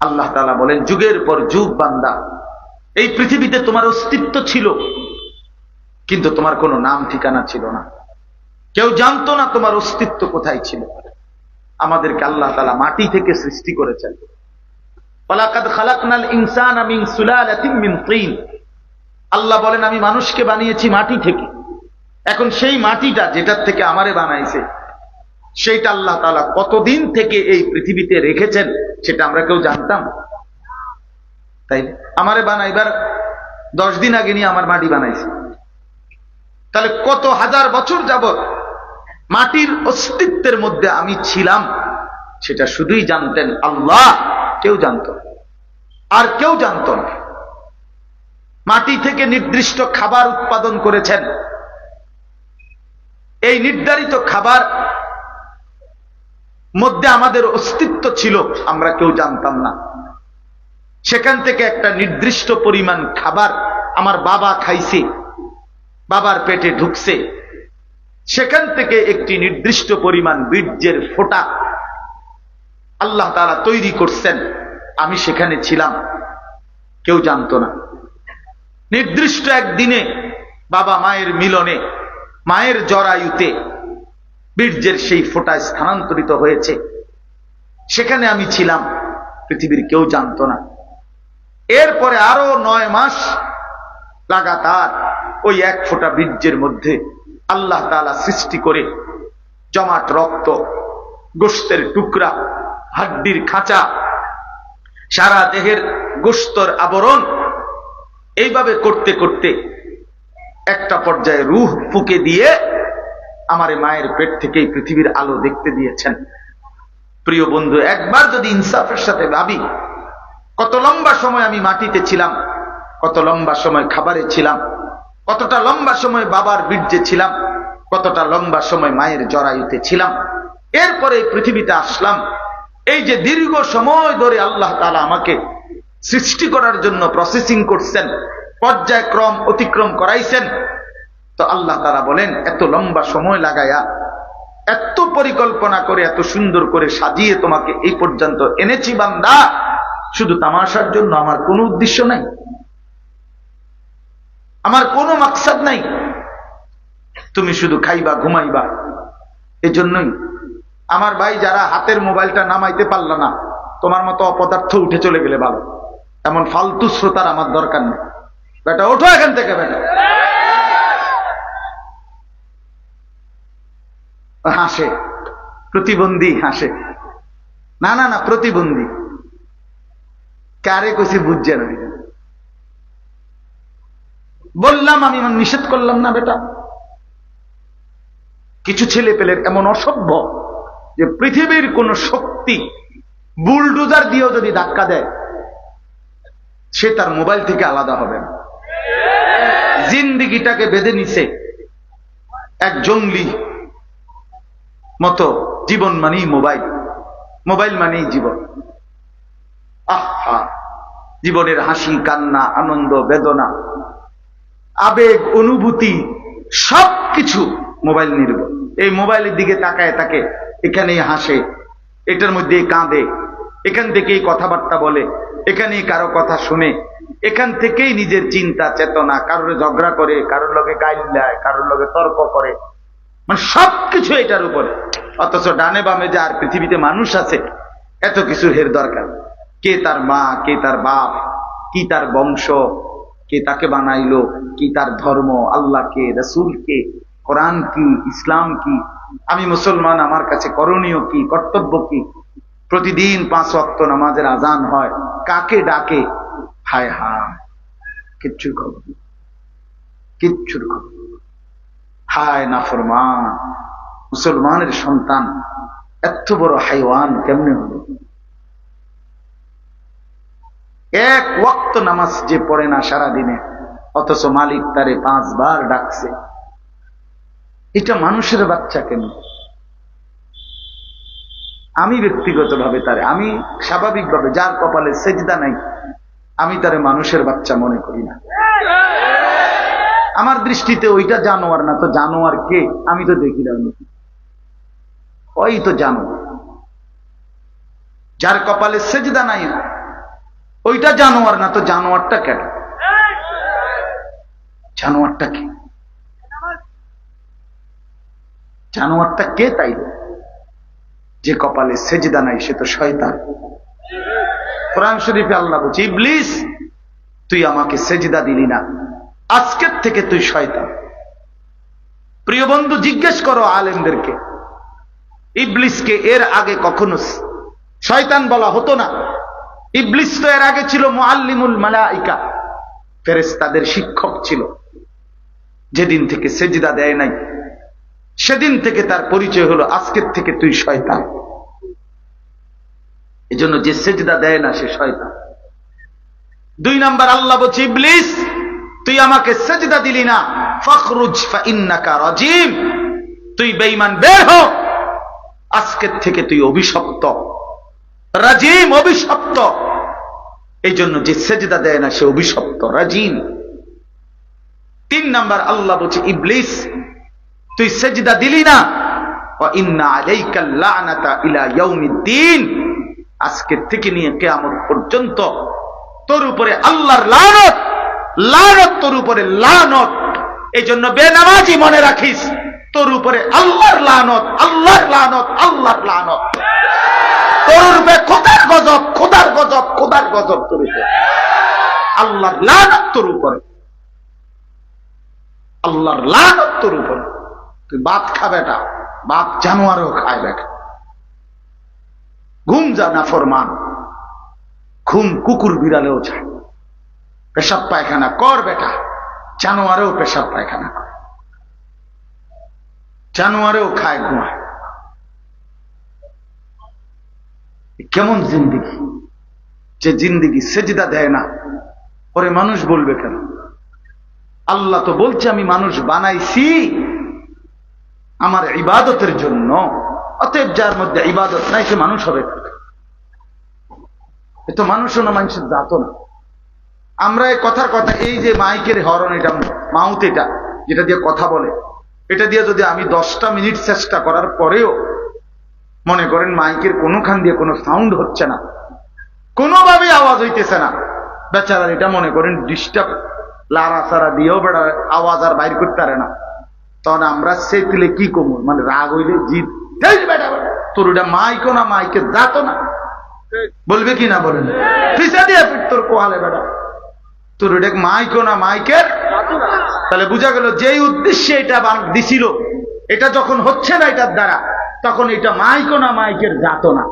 আল্লাহ তাআলা বলেন, যুগের পর যুগ বান্দা। এই পৃথিবীতে তোমার অস্তিত্ব ছিল, কিন্তু তোমার কোনো নাম ঠিকানা ছিল না। কেউ জানতো না তোমার অস্তিত্ব কোথায় ছিল। আমাদেরকে আল্লাহ তালা মাটি থেকে সৃষ্টি করেছেন। আল্লাহ বলেন, আমি মানুষকে বানিয়েছি মাটি থেকে। এখন সেই মাটিটা যেটার থেকে আমারে বানাইছে, সেইটা আল্লাহ তালা কতদিন থেকে এই পৃথিবীতে রেখেছেন সেটা আমরা কেউ জানতাম? তাই আমারে বানাইবার দশ দিন আগে নিয়ে আমার মাটি বানাইছে। তাহলে কত হাজার বছর যাবত মাটির অস্তিত্বের মধ্যে আমি ছিলাম, সেটা শুধুই জানতেন আল্লাহ, কেউ জানত আর কেউ জানত না। মাটি থেকে নির্দিষ্ট খাবার উৎপাদন করেছেন এই নির্ধারিত খাবার মধ্যে আমাদের অস্তিত্ব ছিল, আমরা কেউ জানতাম না। সেখান থেকে একটা নির্দিষ্ট পরিমাণ খাবার আমার বাবা খাইছে, বাবার পেটে ঢুকছে। সেখান থেকে একটি নির্দিষ্ট পরিমাণ বীর্যের ফোঁটা আল্লাহ তারা তৈরি করছেন, আমি সেখানে ছিলাম, কেউ জানতো না। নির্দিষ্ট একদিনে বাবা মায়ের মিলনে মায়ের জরায়ুতে বীর্যের সেই ফোঁটায় স্থানান্তরিত হয়েছে। সেখানে আমি ছিলাম, পৃথিবীর কেউ জানতো না। এরপরে আরও নয় মাস লাগাতার ওই এক ফোঁটা বীর্যের মধ্যে আল্লাহ তালা সৃষ্টি করে জমাট রক্ত গোস্তের টুকরা, হাড্ডির খাঁচা, সারা দেহের গোস্তর আবরণ এইভাবে করতে করতে একটা পর্যায়ে রুহ ফুকে দিয়ে আমার মায়ের পেট থেকেই পৃথিবীর আলো দেখতে দিয়েছেন। প্রিয় বন্ধু, একবার যদি ইনসাফের সাথে ভাবি, কত লম্বা সময় আমি মাটিতে ছিলাম, কত লম্বা সময় খাবারে ছিলাম, কতটা লম্বা সময় বাবার বীর্যে ছিলাম, কতটা লম্বা সময় মায়ের জরায়ুতে ছিলাম, এরপরে পৃথিবীতে আসলাম। এই যে দীর্ঘ সময় ধরে আল্লাহ তালা আমাকে সৃষ্টি করার জন্য প্রসেসিং করছেন পর্যায়ক্রম অতিক্রম করাইছেন। তো আল্লাহ তারা বলেন, এত লম্বা সময় লাগায়া, এত পরিকল্পনা করে, এত সুন্দর করে সাজিয়ে তোমাকে এই পর্যন্ত এনেছি বান্দা। শুধু তামাশার জন্য আমার কোনো উদ্দেশ্য নাই। আমার কোনো মাকসাদ নাই। তুমি শুধু খাইবা, ঘুমাইবা। এই জন্যই আমার ভাই যারা হাতের মোবাইলটা নামাইতে পারল না, তোমার মতো অপদার্থ উঠে চলে গেলে ভালো। এমন ফালতু শ্রোতার আমার দরকার নেই। বেটা, ওঠো এখান থেকে, বেটা। হাসে। প্রতিবন্ধী হাসে। না না না, প্রতিবন্ধী। কারে কইছি বুঝছে না। বললাম আমি আমার নিষেধ করলাম না, বেটা। কিছু ছেলে পেলের এমন অসভ্য যে পৃথিবীর কোন শক্তি বুলডোজার দিয়েও যদি ধাক্কা দেয়, সে তার মোবাইল থেকে আলাদা হবে না। জিন্দিগিটাকে বেঁধে নিছে এক জঙ্গলি মতো জীবন মানেই মোবাইল। মোবাইল মানেই জীবন। আহা, জীবনের হাসি, কান্না, আনন্দ, বেদনা, আবেগ, অনুভূতি, সবকিছু মোবাইল নির্ভর এই মোবাইলের দিকে তাকায় তাকে এখানেই হাসে, এটার মধ্যে কাঁদে, এখান থেকেই কথাবার্তা বলে, এখানেই কারও কথা শুনে এখান থেকেই নিজের চিন্তা, চেতনা, কারোর ঝগড়া করে, কারোর লগে গাইল দেয়, কারোর লগে তর্ক করে। মানে সবকিছু এটার উপরে। অথচ ডানে বামে যে আর পৃথিবীতে মানুষ আছে, এত কিছু হের দরকার। কে তার মা, কে তার বাপ, কি তার বংশ, কে তাকে বানাইলো, কি তার ধর্ম, আল্লাহ কে, রসুল কে, কোরআন কি, ইসলাম কি, আমি মুসলমান, আমার কাছে করণীয় কি, কর্তব্য কি? প্রতিদিন পাঁচ ওয়াক্ত নামাজের আজান হয়। কাকে ডাকে? হায় হায় কিচ্ছুর খবর কিচ্ছুর খবর। হায় নাফরমান, মুসলমানের সন্তান, এত বড় হাইওয়ান কেমনে হলো? এক ওয়াক্ত নামাজ যে পড়ে না সারা দিনে অথচ মালিক তারে পাঁচবার ডাকছে। এটা মানুষের বাচ্চা কেন আমি ব্যক্তিগতভাবে তারে, আমি স্বাভাবিকভাবে যার কপালে সেজদা নাই আমি তারে মানুষের বাচ্চা মনে করি না। আমার দৃষ্টিতে ওইটা জানোয়ার না, তো জানোয়ার কে? আমি তো দেখি না ওই তো জানোয়ার। যার কপালে সেজদা নাই, ওইটা জানোয়ার না, তো জানোয়ারটা কেন জানোয়ারটা কে? জানোয়ারটা কে তাই? যে কপালে সেজদা নাই, সে তো শয়তান। কোরআন শরীফে আল্লাহ বলছে, ইবলিস, তুই আমাকে সেজদা দিলি না। আজকের থেকে তুই শয়তান। প্রিয় বন্ধু, জিজ্ঞেস করো আলেমদেরকে, ইবলিসকে এর আগে কখনো শয়তান বলা হতো না? ইবলিস তো এর আগে ছিল মুআল্লিমুল মালাইকা, ফেরেশতাদের শিক্ষক ছিল। যেদিন থেকে সেজদা দেয় নাই, সেদিন থেকে তার পরিচয় হলো, আজকের থেকে তুই শয়তান। এজন্য যে সেজদা দেয় না, সে শয়তান। দুই নাম্বার, আল্লাহ বলছে, ইবলিস, তুই আমাকে সেজদা দিলি না। ফখরুজ ফাইন্নাকা রাজিম। তুই বেঈমান, বের হ। আজকের থেকে তুই অভিশপ্ত। রাজিম, অভিশপ্ত। এই জন্য যে সেজদা দেয় না, সে অভিশপ্ত, রাজিম। তিন নাম্বার, আল্লাহ বলছে, ইবলিস, তুই সেজদা দিলি না। ইন্না আলাইকা লানাতা ইলা ইয়াউমিদ্দিন। আজকের থেকে নিয়ে কেয়ামত পর্যন্ত তোর উপরে আল্লাহর লানত লানত তোর উপরে লানত। এই জন্য বেনামাজি মনে রাখিস, তোর উপরে আল্লাহর লানত আল্লাহর লানত আল্লাহর লানত। তোর উপরে খোদার গজব খোদার গজব খোদার গজব তোর উপরে। আল্লাহর লানত তোর উপরে। আল্লাহর লানত তোর উপরে। তুই বাদ খা বেটা জানোয়ারও খায় বেটা। ঘুম যা না ফরমান। ঘুম কুকুর বিড়ালেও যায়। পেশাব পায়খানা কর বেটা। জানোয়ারেও পেশাব পায়খানা কর। জানোয়ারেও খায়, ঘুমায়। কেমন জিন্দিগি? যে জিন্দিগি সেজিদা দেয় না, পরে মানুষ বলবে কেন? আল্লাহ তো বলছে, আমি মানুষ বানাইছি আমার ইবাদতের জন্য। অতএব যার মধ্যে ইবাদত নাই, সে মানুষ হবে এ তো মানুষও না, মানুষের জাত না। আমরা এই কথার কথা, এই যে মাইকের হরণ, এটা মাউথ এটা, যেটা দিয়ে কথা বলে, এটা দিয়ে যদি আমি দশটা মিনিট চেষ্টা করার পরেও মনে করেন মাইকের কোনোখান দিয়ে কোনো সাউন্ড হচ্ছে না কোনোভাবে আওয়াজ হইতেছে না। বেচারা এটা মনে করেন ডিস্টার্ব লারা সারা দিয়েও বেড়া, আওয়াজ আর বাইর করতে পারে না। তখন আমরা সে তুলে কি কমু? মানে রাগ হইলে জিত। "হেই বেটা তোর ওটা মাইকো না মাইকে যাত না। বলবে কি না বলেন? দিয়ে তোর কোহালে বেড়া। তোর ওটা মাইকো না মাইকের? তাহলে বোঝা গেল যেই উদ্দেশ্যে এটা দিছিল, এটা যখন হচ্ছে না এটার দ্বারা, তখন এটা মাইকো না মাইকের জাত না